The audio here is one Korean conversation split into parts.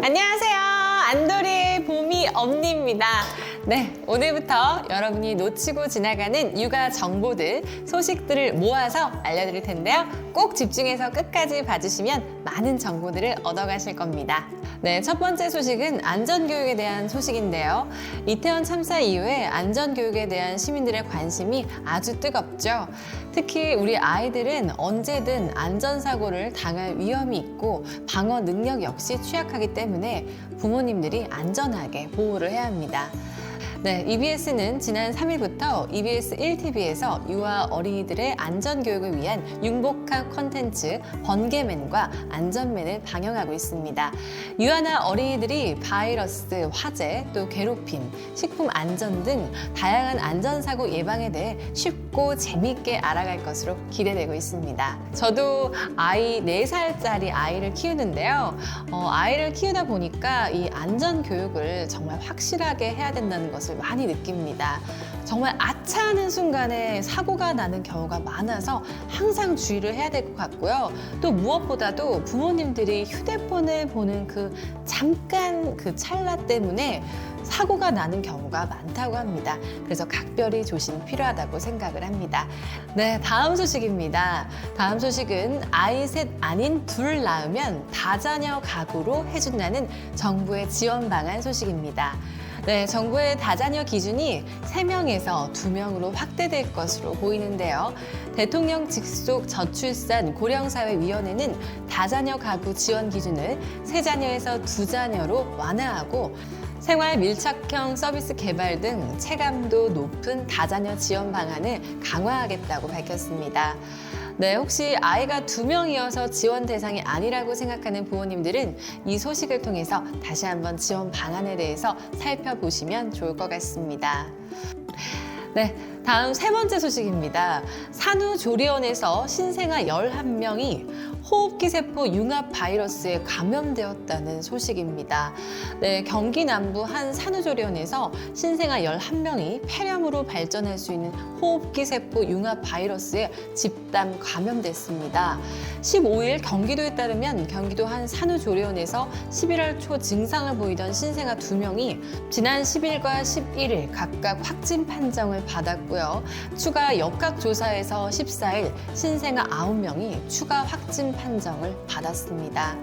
안녕하세요. 안도리의 봄이 엄니입니다. 네, 오늘부터 여러분이 놓치고 지나가는 육아 정보들, 소식들을 모아서 알려드릴 텐데요. 꼭 집중해서 끝까지 봐주시면 많은 정보들을 얻어가실 겁니다. 네, 첫 번째 소식은 안전교육에 대한 소식인데요. 이태원 참사 이후에 안전교육에 대한 시민들의 관심이 아주 뜨겁죠. 특히 우리 아이들은 언제든 안전사고를 당할 위험이 있고 방어 능력 역시 취약하기 때문에 부모님들이 안전하게 보호를 해야 합니다. 네, EBS는 지난 3일부터 EBS 1TV에서 유아 어린이들의 안전교육을 위한 융복합 컨텐츠 번개맨과 안전맨을 방영하고 있습니다. 유아나 어린이들이 바이러스, 화재, 또 괴롭힘, 식품 안전 등 다양한 안전사고 예방에 대해 쉽고 재미있게 알아갈 것으로 기대되고 있습니다. 저도 아이 4살짜리 아이를 키우는데요. 어, 아이를 키우다 보니까 이 안전교육을 정말 확실하게 해야 된다는 것을 많이 느낍니다. 정말 아차하는 순간에 사고가 나는 경우가 많아서 항상 주의를 해야 될 것 같고요. 또 무엇보다도 부모님들이 휴대폰을 보는 그 잠깐 그 찰나 때문에 사고가 나는 경우가 많다고 합니다. 그래서 각별히 조심이 필요하다고 생각을 합니다. 네, 다음 소식입니다. 다음 소식은 아이 셋 아닌 둘 낳으면 다자녀 가구로 해준다는 정부의 지원 방안 소식입니다. 네, 정부의 다자녀 기준이 세명에서두명으로 확대될 것으로 보이는데요. 대통령 직속 저출산 고령사회위원회는 다자녀 가구 지원 기준을 세자녀에서 두자녀로 완화하고 생활 밀착형 서비스 개발 등 체감도 높은 다자녀 지원 방안을 강화하겠다고 밝혔습니다. 네, 혹시 아이가 두 명이어서 지원 대상이 아니라고 생각하는 부모님들은 이 소식을 통해서 다시 한번 지원 방안에 대해서 살펴보시면 좋을 것 같습니다. 네, 다음 세 번째 소식입니다. 산후조리원에서 신생아 11명이 호흡기 세포 융합 바이러스에 감염되었다는 소식입니다. 네, 경기 남부 한 산후조리원에서 신생아 11명이 폐렴으로 발전할 수 있는 호흡기 세포 융합 바이러스에 집단 감염됐습니다. 15일 경기도에 따르면 경기도 한 산후조리원에서 11월 초 증상을 보이던 신생아 2명이 지난 10일과 11일 각각 확진 판정을 받았고 요. 추가 역학조사에서 14일 신생아 9명이 추가 확진 판정을 받았습니다.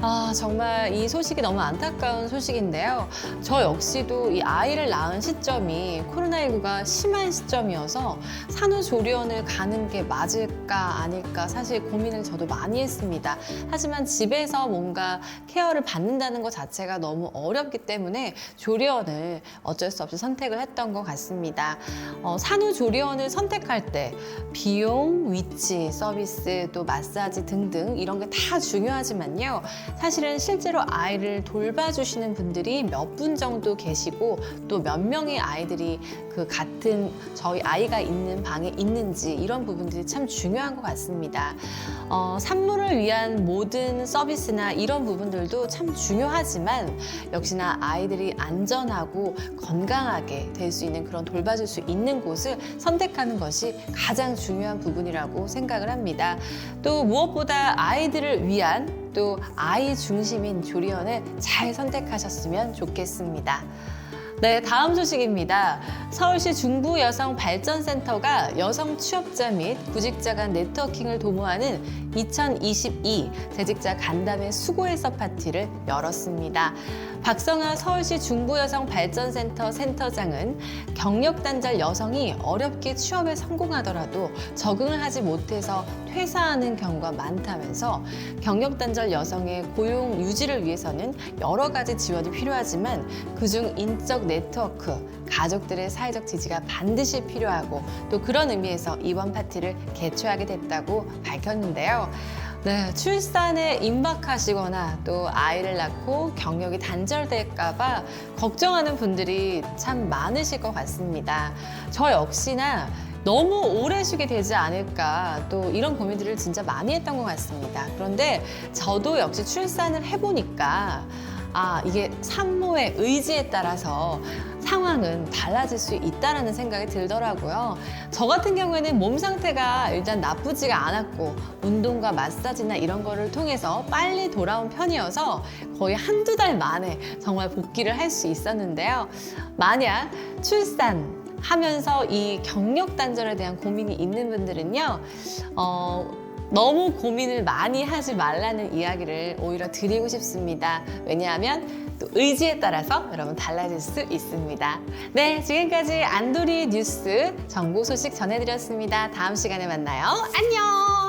아, 정말 이 소식이 너무 안타까운 소식인데요. 저 역시도 이 아이를 낳은 시점이 코로나19가 심한 시점이어서 산후조리원을 가는 게 맞을까 아닐까 사실 고민을 저도 많이 했습니다. 하지만 집에서 뭔가 케어를 받는다는 것 자체가 너무 어렵기 때문에 조리원을 어쩔 수 없이 선택을 했던 것 같습니다. 어, 산후조리원을 선택할 때 비용, 위치, 서비스, 또 마사지 등등 이런 게 다 중요하지만요. 사실은 실제로 아이를 돌봐주시는 분들이 몇 분 정도 계시고 또 몇 명의 아이들이 그 같은 저희 아이가 있는 방에 있는지 이런 부분들이 참 중요한 것 같습니다. 어, 산모를 위한 모든 서비스나 이런 부분들도 참 중요하지만 역시나 아이들이 안전하고 건강하게 될 수 있는 그런 돌봐줄 수 있는 곳을 선택하는 것이 가장 중요한 부분이라고 생각을 합니다. 또 무엇보다 아이들을 위한 또 아이 중심인 조리원을 잘 선택하셨으면 좋겠습니다. 네, 다음 소식입니다. 서울시 중부 여성 발전센터가 여성 취업자 및 구직자 간 네트워킹을 도모하는 2022 재직자 간담회 수고해서 파티를 열었습니다. 박성아 서울시 중부 여성 발전센터 센터장은 경력 단절 여성이 어렵게 취업에 성공하더라도 적응을 하지 못해서 퇴사하는 경우가 많다면서 경력 단절 여성의 고용 유지를 위해서는 여러 가지 지원이 필요하지만 그중 인적 네트워크, 가족들의 사회적 지지가 반드시 필요하고 또 그런 의미에서 이번 파티를 개최하게 됐다고 밝혔는데요. 네, 출산에 임박하시거나 또 아이를 낳고 경력이 단절될까봐 걱정하는 분들이 참 많으실 것 같습니다. 저 역시나 너무 오래 쉬게 되지 않을까 또 이런 고민들을 진짜 많이 했던 것 같습니다. 그런데 저도 역시 출산을 해보니까 아, 이게 산모의 의지에 따라서 상황은 달라질 수 있다라는 생각이 들더라고요. 저 같은 경우에는 몸 상태가 일단 나쁘지가 않았고 운동과 마사지나 이런 거를 통해서 빨리 돌아온 편이어서 거의 한두 달 만에 정말 복귀를 할 수 있었는데요. 만약 출산 하면서 이 경력 단절에 대한 고민이 있는 분들은요, 어, 너무 고민을 많이 하지 말라는 이야기를 오히려 드리고 싶습니다. 왜냐하면 또 의지에 따라서 여러분 달라질 수 있습니다. 네, 지금까지 안도리 뉴스 정보 소식 전해드렸습니다. 다음 시간에 만나요. 안녕!